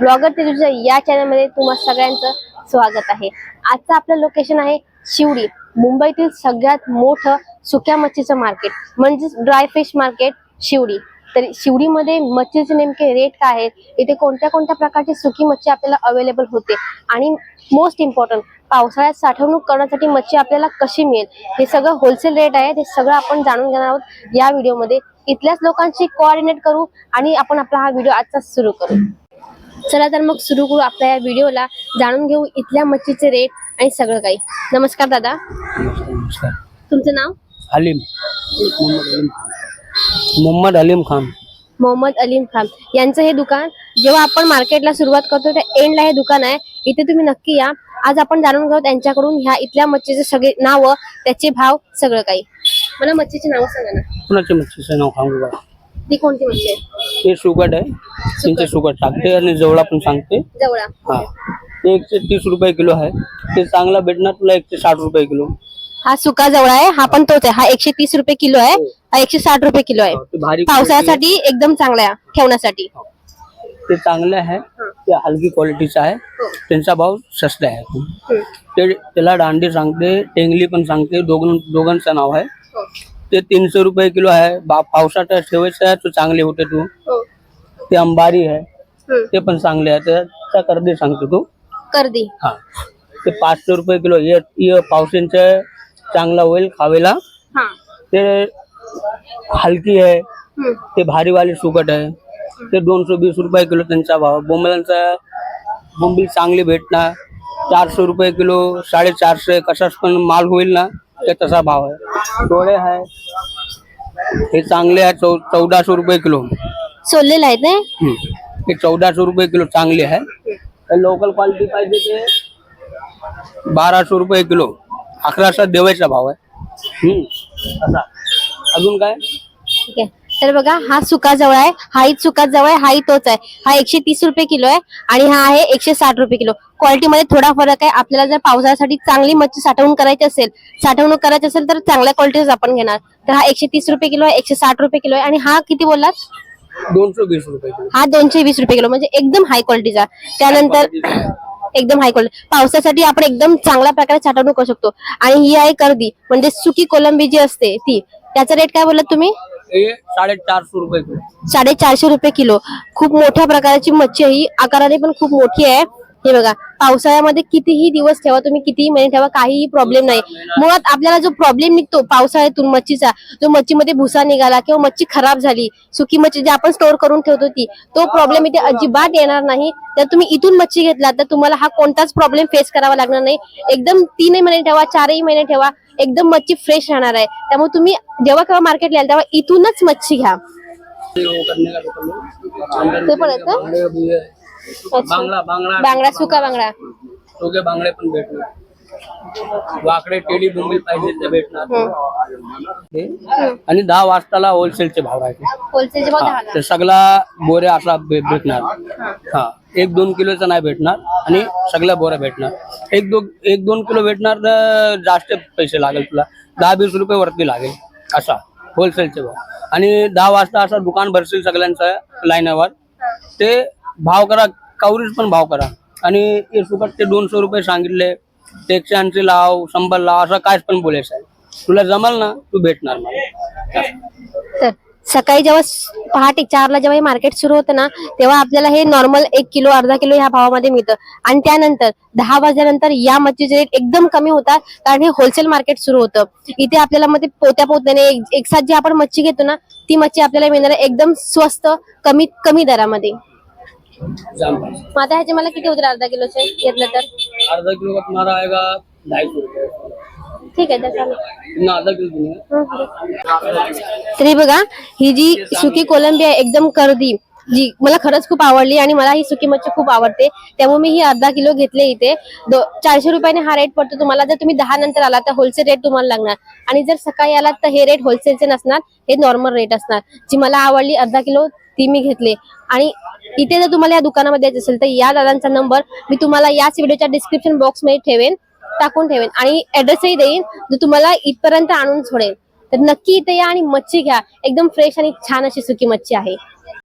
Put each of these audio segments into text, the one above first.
Blogger तेजूच्या या चॅनलमध्ये तुम्हा सगळ्यांचं स्वागत आहे. आजचं आपलं लोकेशन आहे शिवडी मुंबईतील सगळ्यात मोठं सुक्या मच्छीचं मार्केट म्हणजेच ड्राय फिश मार्केट शिवडी. तर शिवडीमध्ये मच्छीचे नेमके रेट काय आहेत? इथे कोणत्या कोणत्या प्रकारची सुकी मच्छी आपल्याला अवेलेबल होते? आणि मोस्ट इम्पॉर्टंट पावसाळ्यात साठवणूक करण्यासाठी मच्छी आपल्याला कशी मिळेल? हे सगळं होलसेल रेट आहे. हे सगळं आपण जाणून घेणार आहोत या व्हिडिओमध्ये इथल्याच लोकांशी कोऑर्डिनेट करू आणि आपण आपला हा व्हिडिओ आजचा सुरू करू. चला तर मग सुरू करू आपल्या या व्हिडिओला. जाणून घेऊ इथल्या मच्छीचे रेट आणि सगळं काही. नमस्कार दादा. नमस्कार तुमचं नाव? अलीम. मोहम्मद अलीम खान. मोहम्मद अलीम खान. मोहम्मद अलीम खान यांचं हे दुकान जेव्हा आपण मार्केटला सुरुवात करतो त्या एंडला हे दुकान आहे. इथे तुम्ही नक्की या. आज आपण जाणून घेऊ त्यांच्याकडून ह्या इथल्या मच्छीचे सगळे नावं त्याचे भाव सगळं काही. मला मच्छीची नावं सांगा ना. कुणाच्या मच्छीचं नाव सांगू ती कोणती मच्छी आहे? ते सुकट आहे. त्यांचे सुकट टाकते आणि जवळा पण सांगते. जवळा. हा. ते एकशे तीस रुपये किलो आहे. ते चांगला भेटणार तुला एकशे साठ रुपये किलो. हा सुका जवळा आहे. हा पण तोच आहे. हा एकशे तीस रुपये किलो आहे. हा. एकशे साठ रुपये किलो आहे. ते भारी पावसाळ्यासाठी एकदम चांगला आहे. ठेवण्यासाठी. ते चांगले आहे. ते हलकी क्वालिटीचं आहे. त्यांचा भाव सस्ता आहे. ते त्याला दांडी सांगते. टेंगली पण सांगते. दोघं दोघांचं नाव आहे. ते तीनशे रुपये किलो आहे. बा पावसाळ्यात ठेवायचं आहे तो चांगले होते तू. ते अंबारी आहे. ते पण चांगले आहे. त्याचा कर्दी सांगतो तू. कर्दी. हा. ते पाचशे रुपये किलो हे हे पावसांचं चांगला होईल खावेला. हा. ते हलकी आहे. ते भारीवाली सुकट आहे. ते दोनशे वीस रुपये किलो त्यांचा भाव. बोंबलांचा बोंबील चांगली भेटणार. चारशे रुपये किलो साडेचारशे कसाच पण माल होईल ना. ते तसा भाव आहे. डोळे आहे. हे चांगले आहे चौ चौदाशे रुपये किलो. सोललेला आहे ते? हम्म. हे चौदाशे रुपये किलो चांगले आहे. लोकल क्वालिटी पाहिजे ते बाराशे रुपये किलो. अकराशे देवायचा भाव आहे. हम्म. असा. अजून काय? ठीक आहे. तर बघा हा सुका जवळ आहे हाही सुका जवळ आहे हाही तोच आहे. हा एकशे तीस रुपये किलो आहे आणि हा आहे एकशे साठ रुपये किलो. क्वालिटी मध्ये थोडा फरक आहे. आपल्याला जर पावसाळ्यासाठी चांगली मच्छी साठवून करायची असेल साठवणूक करायची असेल तर चांगल्या क्वालिटीच आपण घेणार. तर हा एकशे तीस रुपये किलो आहे एकशे साठ रुपये किलो आहे. आणि हा किती बोललात? दोनशे वीस रुपये किलो. हा दोनशे वीस रुपये किलो म्हणजे एकदम हाय क्वालिटीचा त्यानंतर एकदम हाय क्वालिटी पावसासाठी आपण एकदम चांगल्या प्रकारे साठवणूक करू शकतो. आणि ही आहे कर्दी म्हणजे सुकी कोलंबी जी असते ती त्याचा रेट काय बोललात तुम्ही? हे साडेचारशे रुपये किलो. साडेचारशे रुपये किलो. खूप मोठ्या प्रकारची मच्छी आहे. ही आकाराने पण खूप मोठी आहे. हे बघा पावसाळ्यामध्ये कितीही दिवस ठेवा तुम्ही कितीही महिने ठेवा काहीही प्रॉब्लेम नाही. मुळात आपल्याला जो प्रॉब्लेम निघतो पावसाळ्यातून मच्छीचा जो मच्छीमध्ये भुसा निघाला किंवा मच्छी खराब झाली सुकी मच्छी जी आपण स्टोअर करून ठेवतो ती तो प्रॉब्लेम इथे अजिबात येणार नाही. तर तुम्ही इथून मच्छी घेतला तर तुम्हाला हा कोणताच प्रॉब्लेम फेस करावा लागणार नाही. एकदम तीनही महिने ठेवा चारही महिने ठेवा एकदम मच्छी फ्रेश राहणार आहे. त्यामुळे तुम्ही जेव्हा केव्हा मार्केटला याल तेव्हा इथूनच मच्छी घ्या. ते पण का? बांगडे आहे. सुका बांगडा दोघे बांगडे पण भेटणार. वाकडे टेडी बोंबील पाहिजे ते भेटणार. आणि दहा वाजताला होलसेलचे भाव आहेत होलसेलचे भाव हा, दहाला ते सगळा बोऱ्या असा भेटणार. हा. एक दोन किलोचा नाही भेटणार आणि सगळ्या बोऱ्या भेटणार. एक दोन एक दोन किलो भेटणार तर जास्त पैसे लागेल तुला. दहा वीस रुपये वरती लागेल. असा होलसेलचे भाव. आणि दहा वाजता असं दुकान भरशील सगळ्यांचं लाईनावर. ते भाव करा कवरीज पण भाव करा. आणि हे सुकट ते दोनशे रुपये सांगितले ते एकशे ऐंशी लाव शंभर लाव असं कायच पण बोले साहेब. तुला जमल ना तू भेटणार मला. तर सकाळी जेव्हा पहाटे चारला जेव्हा हे मार्केट सुरू होतं ना तेव्हा आपल्याला हे नॉर्मल एक किलो अर्धा किलो ह्या भावामध्ये मिळतं. आणि त्यानंतर दहा वाजल्यानंतर या मच्छीचे रेट एकदम कमी होतात कारण हे होलसेल मार्केट सुरू होतं. इथे आपल्याला मध्ये पोत्या पोत्याने एक एक साथ जी आपण मच्छी घेतो ना ती मच्छी आपल्याला मिळणार एकदम स्वस्त कमी कमी दरामध्ये. मग आता ह्याचे मला किती होतील अर्धा किलोचे घेतलं तर? आधा किलो का तुम्हारा आएगा ढाई सौ रुपये. ठीक आहे तर चालेल किलो तरी बघा ही जी सुकी कोलंबी आहे एकदम कर्दी. जी मला खरंच खूप आवडली आणि मला ही सुकी मच्छी खूप आवडते. त्यामुळे मी ही अर्धा किलो घेतले इथे. चारशे रुपयाने हा रेट पडतो तुम्हाला. जर तुम्ही दहा नंतर आला तर होलसेल रेट तुम्हाला लागणार. आणि जर सकाळी आलात तर हे रेट होलसेलचे नसणार. हे नॉर्मल रेट असणार. जी मला आवडली अर्धा किलो ती मी घेतले. आणि इथे जर तुम्हाला या दुकानामध्ये यायचं असेल तर या दादांचा नंबर मी तुम्हाला याच व्हिडिओच्या डिस्क्रिप्शन बॉक्समध्ये ठेवेन टाकून ठेवेन. आणि ऍड्रेसही देईन जो तुम्हाला इथपर्यंत आणून सोडेल. तर नक्की इथे या आणि मच्छी घ्या. एकदम फ्रेश आणि छान अशी सुकी मच्छी आहे.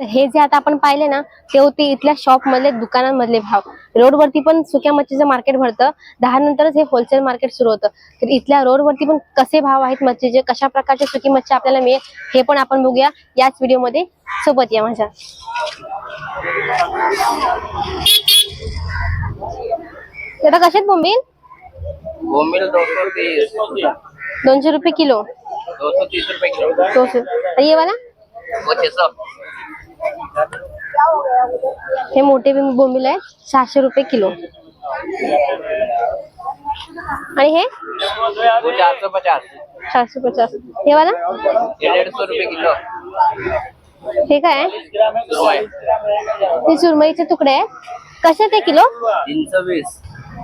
हे जे आता आपण पाहिले ना ते होते इथल्या शॉप मधले दुकानांमधले भाव. रोडवरती पण सुक्या मच्छीचं मार्केट भरतं. दहा नंतरच हे होलसेल मार्केट सुरू होतं. तर इथल्या रोडवरती पण कसे भाव आहेत मच्छीचे कशा प्रकारची सुकी मच्छी आपल्याला मिळेल हे पण आपण बघूया. याच व्हिडिओमध्ये सोबत या माझ्या. आता कशात बोंबील? दोनशे रुपये किलो. दो सौ तीस रुपए किलो. दो सौ आणि ये वाला? वो छह सौ हे मोठे बोंबिल बोंबील आहे सहाशे रुपये किलो. आणि हे? चारशे पचास. चारशे पचास हे वाला? दीडशे रुपये किलो हे काय हे सुरमईचे तुकडे आहे कसे ते किलो? तीनशे वीस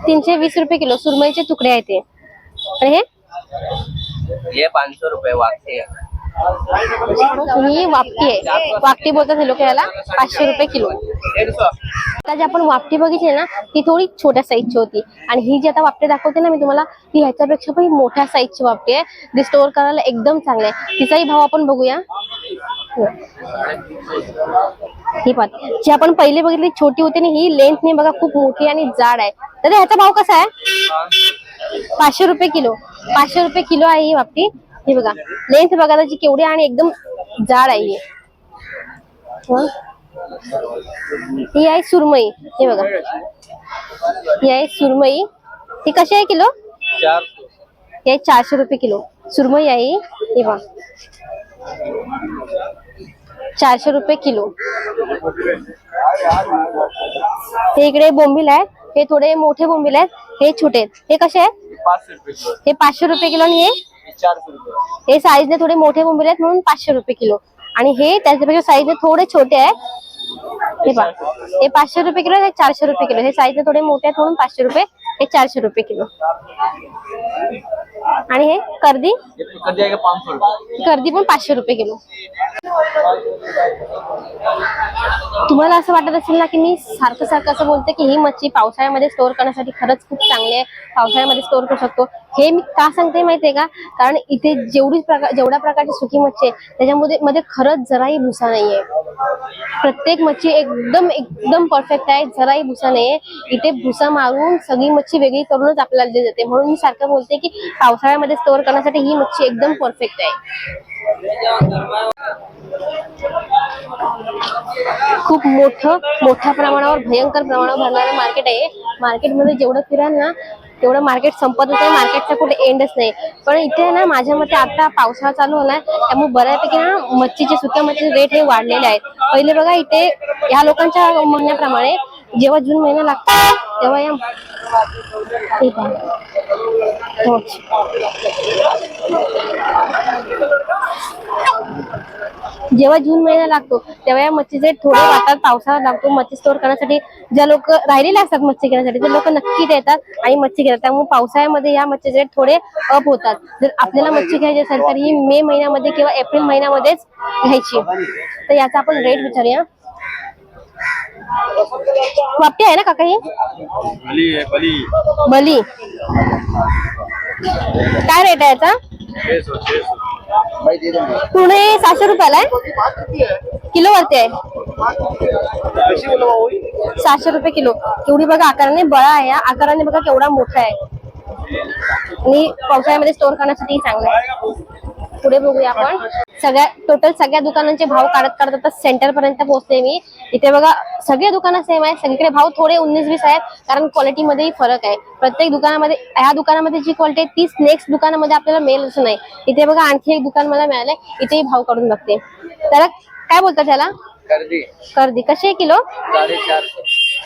तीनशे वीस रुपये किलो. सुरमईचे तुकडे आहे ते. आणि हे? पाचशे रुपये सौ ही वापटी आहे. वापटी बोलतात हे लोक याला पाचशे रुपये किलो. आता जी आपण वापटी बघितली ना ती थोडी छोट्या साईजची होती. आणि ही जी आता वापटी दाखवते ना मी तुम्हाला ती ह्याच्यापेक्षा पण मोठ्या साईजची वापटी आहे. जी स्टोअर करायला एकदम चांगली आहे. तिचाही भाव आपण बघूया. ही पण जी आपण पहिले बघितली छोटी होती ना ही लेंथने बघा खूप मोठी आणि जाड आहे. तर ह्याचा भाव कसा आहे? पाचशे रुपये किलो. पाचशे रुपये किलो आहे ही वापटी. हे बघा लेंथ बघा त्याची केवढी आणि एकदम जाड आहे ही? आहे सुरमई हे बघा. ही आहे सुरमई. ती कशी आहे किलो? आहे चारशे रुपये किलो. सुरमई आहे हे. बघा. चारशे रुपये किलो. हे इकडे बोंबील आहे हे थोडे मोठे बोंबील आहेत. हे छोटे आहेत. हे कसे आहेत? हे पाचशे रुपये किलो आणि हे हे साईजने थोडे मोठे बोंबील आहेत म्हणून पाचशे रुपये किलो. आणि हे त्याच्यापेक्षा साईजने थोडे छोटे आहेत. हे पहा. हे पाचशे रुपये किलो हे चारशे रुपये किलो. हे साईजने थोडे मोठे आहेत म्हणून पाचशे रुपये हे चारशे रुपये किलो. आणि हे कर्दी? कर्दी पण पाचशे रुपये किलो. तुम्हाला असं वाटत असेल ना की मी सारखं सारखं असं बोलते की ही मच्छी पावसाळ्यामध्ये स्टोअर करण्यासाठी खरंच खूप चांगली आहे. पावसाळ्यामध्ये स्टोअर करू शकतो. हे मी का सांगते माहितीये का? कारण इथे जेवढी प्रकार जेवढ्या प्रकारची सुकी मच्छी आहे त्याच्यामध्ये मध्ये खरंच जराही भुसा नाहीये. प्रत्येक मच्छी एकदम एकदम परफेक्ट आहे जराही भुसा नाहीये. इथे भुसा मारून सगळी मच्छी वेगळी करूनच आपल्याला दिली जाते. म्हणून मी सारखं बोलते की पावसाळ्यामध्ये स्टोअर करण्यासाठी ही मच्छी एकदम परफेक्ट आहे. खूप मोठं मोठ्या प्रमाणावर भयंकर प्रमाणावर भरणारं मार्केट आहे. मार्केटमध्ये जेवढं फिराल ना तेवढं मार्केट संपतच आहे मार्केटचा कुठे एंडच नाही. पण इथे ना माझ्या मते आता पावसाळा चालू होणार त्यामुळे बऱ्यापैकी ना मच्छीचे सुक्या मच्छीचे रेट हे वाढलेले आहेत. पहिले बघा इथे ह्या लोकांच्या म्हणण्याप्रमाणे जेव्हा जून महिना लागतो तेव्हा या जेव्हा जून महिना लागतो तेव्हा या मच्छीचे थोडे वाटतात पावसाळा लागतो. मच्छी स्टोअर करण्यासाठी ज्या लोक राहिलेले असतात मच्छी घेण्यासाठी ते लोक नक्की येतात आणि मच्छी घेतात. त्यामुळे पावसाळ्यामध्ये या मच्छीचे थोडे अप होतात. जर आपल्याला मच्छी घ्यायची असेल तर ही मे महिन्यामध्ये किंवा एप्रिल महिन्यामध्येच घ्यायची. तर याचा आपण रेट विचारूया. वापटी आहे ना काका ही? बली बली. बली. काय रेट आहे याचा? हे सहाशे रुपयाला आहे. किलो वरती आहे. सहाशे रुपये किलो. केवढी बघा आकाराने बळा आहे. या आकाराने बघा केवढा मोठा आहे. आणि पावसाळ्यामध्ये स्टोअर करण्यासाठी चांगलं आहे. पुढे बघूया आपण. सगळ्या टोटल सगळ्या दुकानांचे भाव काढत काढत आता सेंटर पर्यंत पोहोचले मी. इथे बघा सगळे दुकानं सेम आहे सगळीकडे भाव थोडे उन्नीस वीस आहेत कारण क्वालिटीमध्येही फरक आहे. प्रत्येक दुकानामध्ये ह्या दुकानामध्ये जी क्वालिटी आहे तीच नेक्स्ट दुकानामध्ये आपल्याला मिळेल असं नाही. इथे बघा आणखी एक दुकान मला मिळालंय. इथेही भाव काढून बघते. त्याला काय बोलतात त्याला? कर दी कर्दी कशी आहे किलो?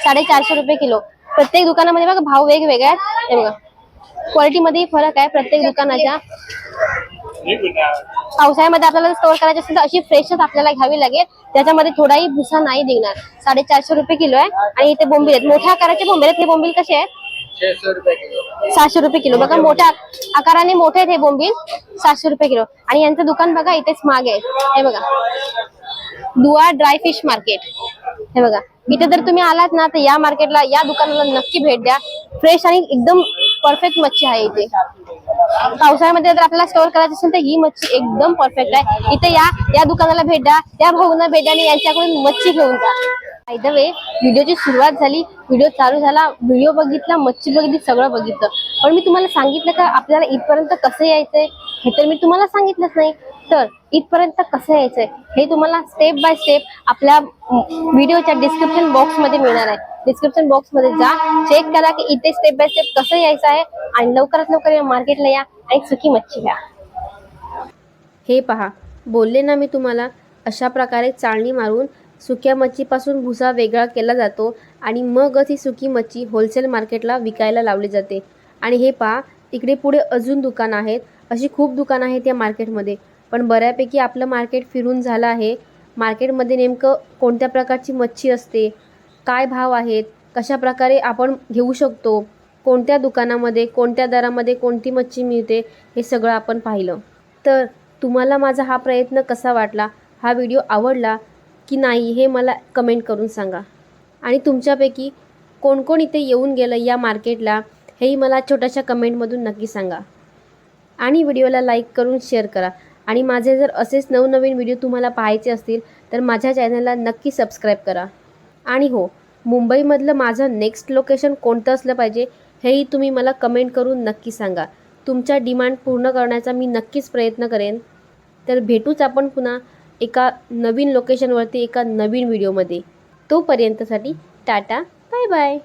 साडेचारशे. रुपये किलो. प्रत्येक दुकानामध्ये बघा भाव वेगवेगळे आहेत. हे बघा. क्वालिटीमध्येही फरक आहे प्रत्येक दुकानाच्या पावसाळ्यामध्ये आपल्याला स्टोअर करायचे असेल तर अशी फ्रेशच आपल्याला घ्यावी लागेल. त्याच्यामध्ये थोडाही भुसा नाही निघणार. साडेचारशे रुपये किलो आहे. आणि इथे बोंबील आहेत. मोठ्या आकाराचे बोंबील आहेत. हे बोंबील कसे आहेत? सहाशे रुपये किलो. बघा मोठ्या आकाराने मोठे आहेत हे बोंबील. सातशे रुपये किलो. आणि यांचं दुकान बघा इथेच मागे आहे. हे बघा. दुआ ड्राय फिश मार्केट. हे बघा. इथे जर तुम्ही आलात ना तर या मार्केटला या दुकानाला नक्की भेट द्या. फ्रेश आणि एकदम परफेक्ट मच्छी आहे इथे. पावसाळ्यामध्ये जर आपल्याला स्टोअर करायची असेल तर ही मच्छी एकदम परफेक्ट आहे. इथे या या दुकानाला भेट द्या त्या भाऊना भेट द्या आणि यांच्याकडून मच्छी घेऊन जा. द वे व्हिडिओची सुरुवात झाली व्हिडिओ चालू झाला व्हिडिओ बघितला मच्छी बघितली सगळं बघितलं. पण मी तुम्हाला सांगितलं का आपल्याला इथपर्यंत कसं यायचंय? हे तर मी तुम्हाला सांगितलंच नाही. तर इथपर्यंत कसं यायचंय? हे तुम्हाला स्टेप बाय स्टेप आपल्या व्हिडिओच्या डिस्क्रिप्शन बॉक्समध्ये मिळणार आहे. डिस्क्रिप्शन बॉक्समध्ये जा. चेक करा की इथे स्टेप बाय स्टेप कसं यायचं आहे आणि लवकरात लवकर या मार्केटला या आणि सुकी मच्छी घ्या. हे पहा. बोलले ना मी तुम्हाला अशा प्रकारे चाळणी मारून सुक्या मच्छीपासून भुसा वेगळा केला जातो आणि मगच ही सुकी मच्छी होलसेल मार्केटला विकायला लावली जाते. आणि हे पहा इकडे पुढे अजून दुकानं आहेत. अशी खूप दुकानं आहेत या मार्केटमध्ये पण बऱ्यापैकी आपलं मार्केट फिरून झालं आहे. मार्केटमध्ये नेमकं कोणत्या प्रकारची मच्छी असते? काय भाव आहेत कशा प्रकारे आपण घेऊ शकतो कोणत्या दुकानामध्ये कोणत्या दरामध्ये कोणती मच्छी मिळते हे सगळं आपण पाहिलं. तर तुम्हाला माझा हा प्रयत्न कसा वाटला हा व्हिडिओ आवडला की नाही हे मला कमेंट करून सांगा. आणि तुमच्यापैकी कोण कोण इथे येऊन गेलं या मार्केटला हेही मला छोट्याशा कमेंटमधून नक्की सांगा. आणि व्हिडिओला लाईक करून शेअर करा. आणि माझे जर असेच नवनवीन व्हिडिओ तुम्हाला पाहायचे असतील तर माझ्या चॅनलला नक्की सबस्क्राईब करा. आणि हो मुंबईमधलं माझं नेक्स्ट लोकेशन कोणतं असलं पाहिजे हेही तुम्ही मला कमेंट करून नक्की सांगा. तुमच्या डिमांड पूर्ण करण्याचा मी नक्कीच प्रयत्न करेन. तर भेटूच आपण पुन्हा एका नवीन लोकेशनवरती एका नवीन व्हिडिओमध्ये तोपर्यंतसाठी टाटा बाय बाय